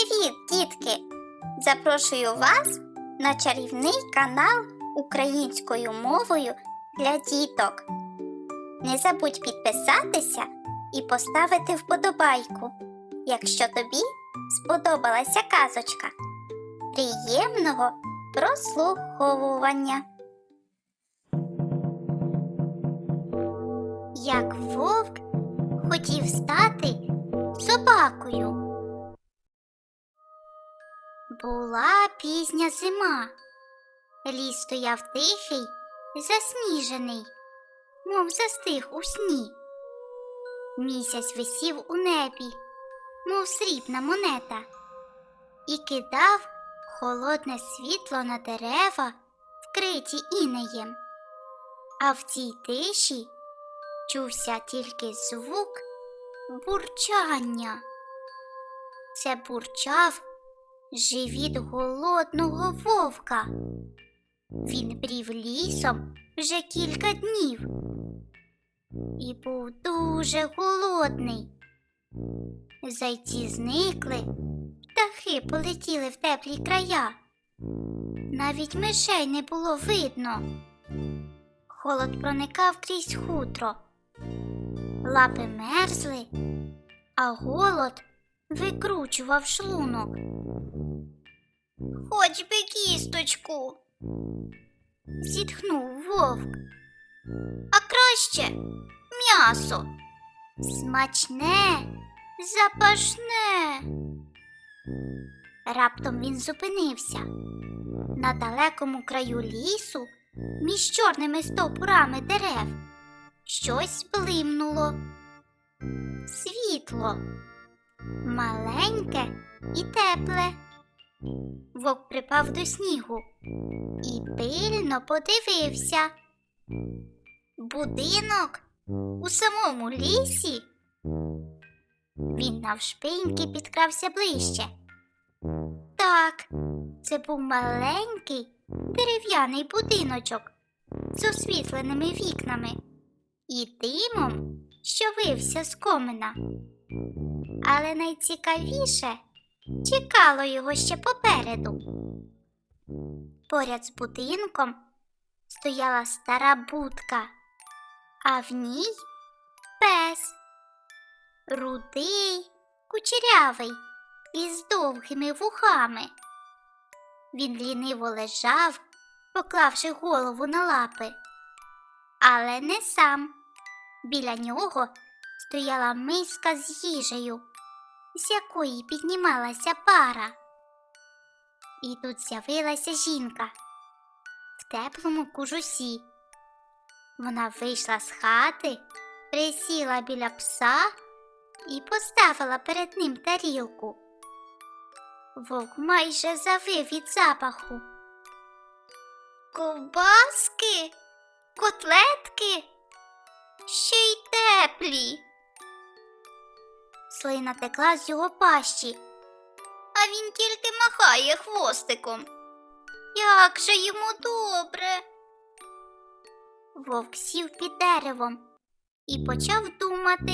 Привіт, дітки! Запрошую вас на чарівний канал українською мовою для діток. Не забудь підписатися і поставити вподобайку, якщо тобі сподобалася казочка. Приємного прослуховування. Як вовк хотів стати собакою. Була пізня зима. Ліс стояв тихий, засніжений, мов застиг у сні. Місяць висів у небі, мов срібна монета, і кидав холодне світло на дерева, вкриті інеєм. А в цій тиші чувся тільки звук бурчання. Це бурчав живіт голодного вовка. Він брів лісом вже кілька днів і був дуже голодний. Зайці зникли, птахи полетіли в теплі края. Навіть мишей не було видно. Холод проникав крізь хутро, лапи мерзли, а голод викручував шлунок. Хоч би кісточку. зітхнув вовк. А краще м'ясо. Смачне, запашне. Раптом він зупинився. На далекому краю лісу, між чорними стовбурами дерев, щось блимнуло. Світло, маленьке і тепле. Вовк припав до снігу і пильно подивився. Будинок у самому лісі. Він навшпиньки підкрався ближче. Так, це був маленький дерев'яний будиночок з освітленими вікнами і димом, що вився з комина. Але найцікавіше чекало його ще попереду. Поряд з будинком стояла стара будка, а в ній пес, рудий, кучерявий із довгими вухами. Він ліниво лежав, поклавши голову на лапи, але не сам. Біля нього стояла миска з їжею з якої піднімалася пара. І тут з'явилася жінка в теплому кужусі. Вона вийшла з хати, присіла біля пса і поставила перед ним тарілку. Вовк майже завив від запаху. Ковбаски, котлетки, ще й теплі. Слина текла з його пащі, а він тільки махає хвостиком. Як же йому добре. Вовк сів під деревом і почав думати.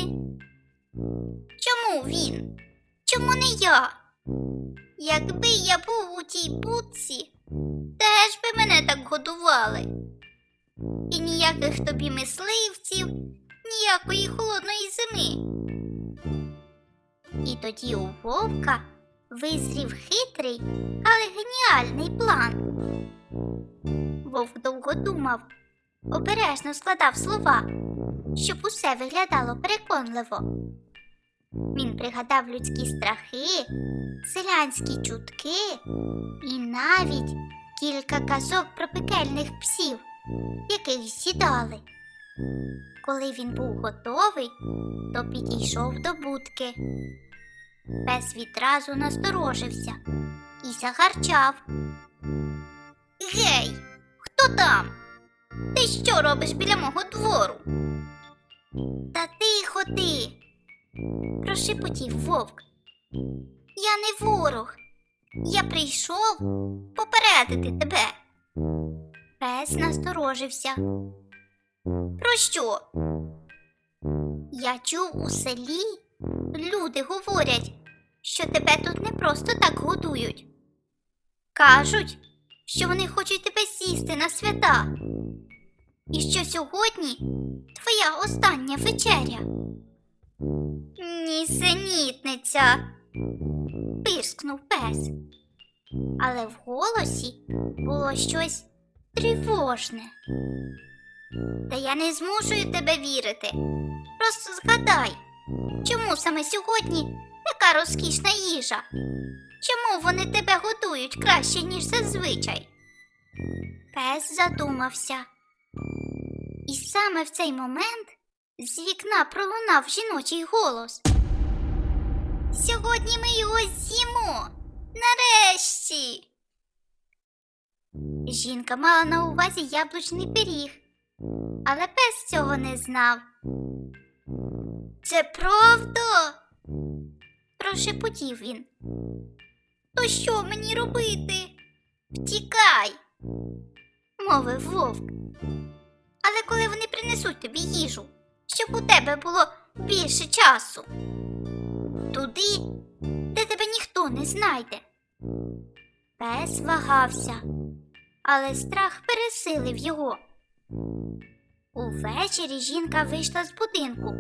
Чому він? Чому не я? Якби я був у тій будці, теж би мене так годували. І ніяких тобі мисливців, ніякої холодної зими. І тоді у вовка визрів хитрий, але геніальний план. Вовк довго думав, обережно складав слова, щоб усе виглядало переконливо. Він пригадав людські страхи, селянські чутки і навіть кілька казок про пекельних псів, яких сідали. Коли він був готовий, то підійшов до будки. Пес відразу насторожився і загарчав. Гей, хто там? Ти що робиш біля мого двору? Та тихо ти, прошепотів вовк. Я не ворог. Я прийшов попередити тебе. Пес насторожився. Про що? Я чув у селі, люди говорять, що тебе тут не просто так годують. Кажуть, що вони хочуть тебе сісти на свята. І що сьогодні твоя остання вечеря. Нісенітниця, пирскнув пес. Але в голосі було щось тривожне. Та я не змушую тебе вірити. Просто згадай, чому саме сьогодні така розкішна їжа? Чому вони тебе готують краще, ніж зазвичай? Пес задумався. І саме в цей момент з вікна пролунав жіночий голос. Сьогодні ми його з'їмо. Нарешті. Жінка мала на увазі яблучний пиріг, але пес цього не знав. Це правда? прошепотів він. То що мені робити? Втікай, мовив вовк. Але коли вони принесуть тобі їжу, щоб у тебе було більше часу. Туди, де тебе ніхто не знайде. Пес вагався, але страх пересилив його. Увечері жінка вийшла з будинку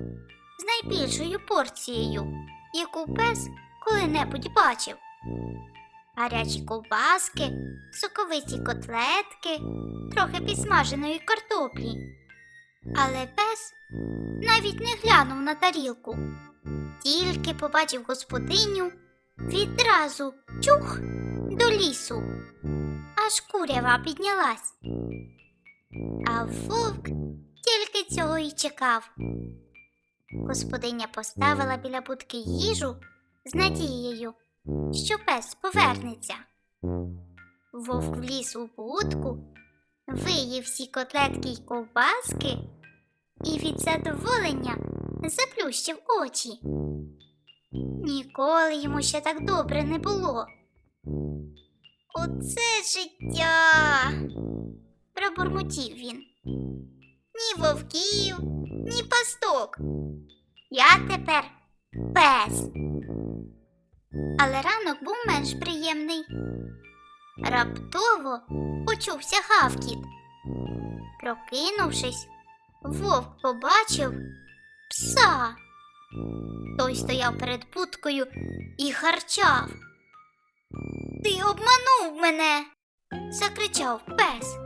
з найбільшою порцією, яку пес коли-небудь бачив. Гарячі ковбаски, соковиті котлетки, трохи підсмаженої картоплі. Але пес навіть не глянув на тарілку. Тільки побачив господиню відразу чух до лісу. Аж курява піднялась. А вовк тільки цього й чекав. Господиня поставила біля будки їжу з надією, що пес повернеться. Вовк вліз у будку, виїв всі котлетки й ковбаски і від задоволення заплющив очі. Ніколи йому ще так добре не було. Оце життя. пробурмотів він. Ні вовків, ні пасток. Я тепер пес. Але ранок був менш приємний. Раптово почувся гавкіт. Прокинувшись, вовк побачив пса. Той стояв перед будкою і харчав. Ти обманув мене. закричав пес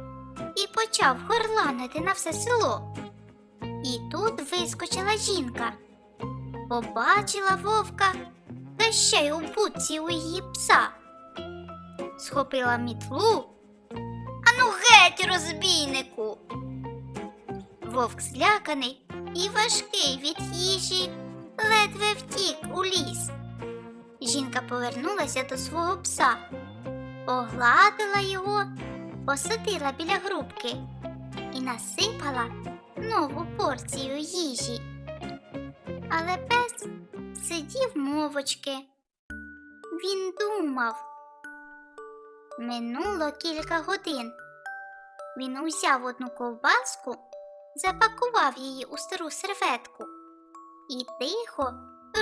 і почав горланити на все село. І тут вискочила жінка, побачила вовка та ще й у будці у її пса. Схопила мітлу. Ану геть, розбійнику. Вовк зляканий і важкий від їжі, ледве втік у ліс. Жінка повернулася до свого пса, погладила його, посадила біля грубки і насипала нову порцію їжі. Але пес сидів мовочки. Він думав. Минуло кілька годин. Він узяв одну ковбаску, запакував її у стару серветку і тихо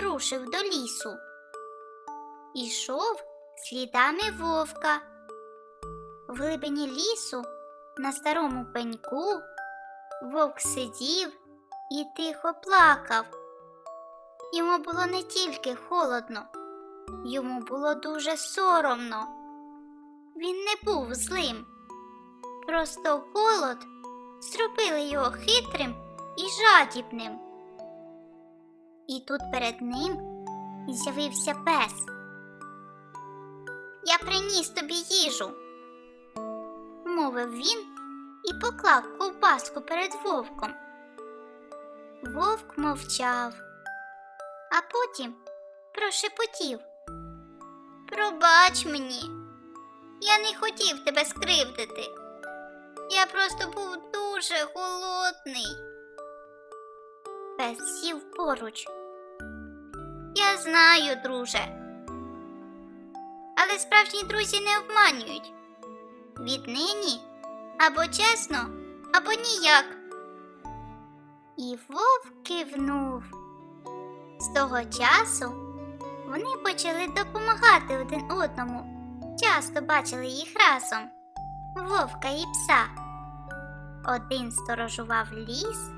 рушив до лісу. Ішов слідами вовка. В глибині лісу, на старому пеньку, вовк сидів і тихо плакав. Йому було не тільки холодно, йому було дуже соромно. Він не був злим. Просто голод зробили його хитрим і жадібним. І тут перед ним з'явився пес. Я приніс тобі їжу, мовив він і поклав ковбаску перед вовком. Вовк мовчав, а потім прошепотів. Пробач мені, я не хотів тебе скривдити. Я просто був дуже голодний. Пес сів поруч. Я знаю, друже. Але справжні друзі не обманюють. Віднині або чесно, або ніяк. І вовк кивнув. З того часу Вони почали допомагати один одному. Часто бачили їх разом вовка і пса. Один сторожував ліс,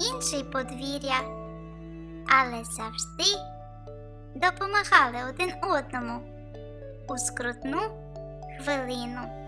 інший подвір'я, але завжди допомагали один одному у скрутну хвилину.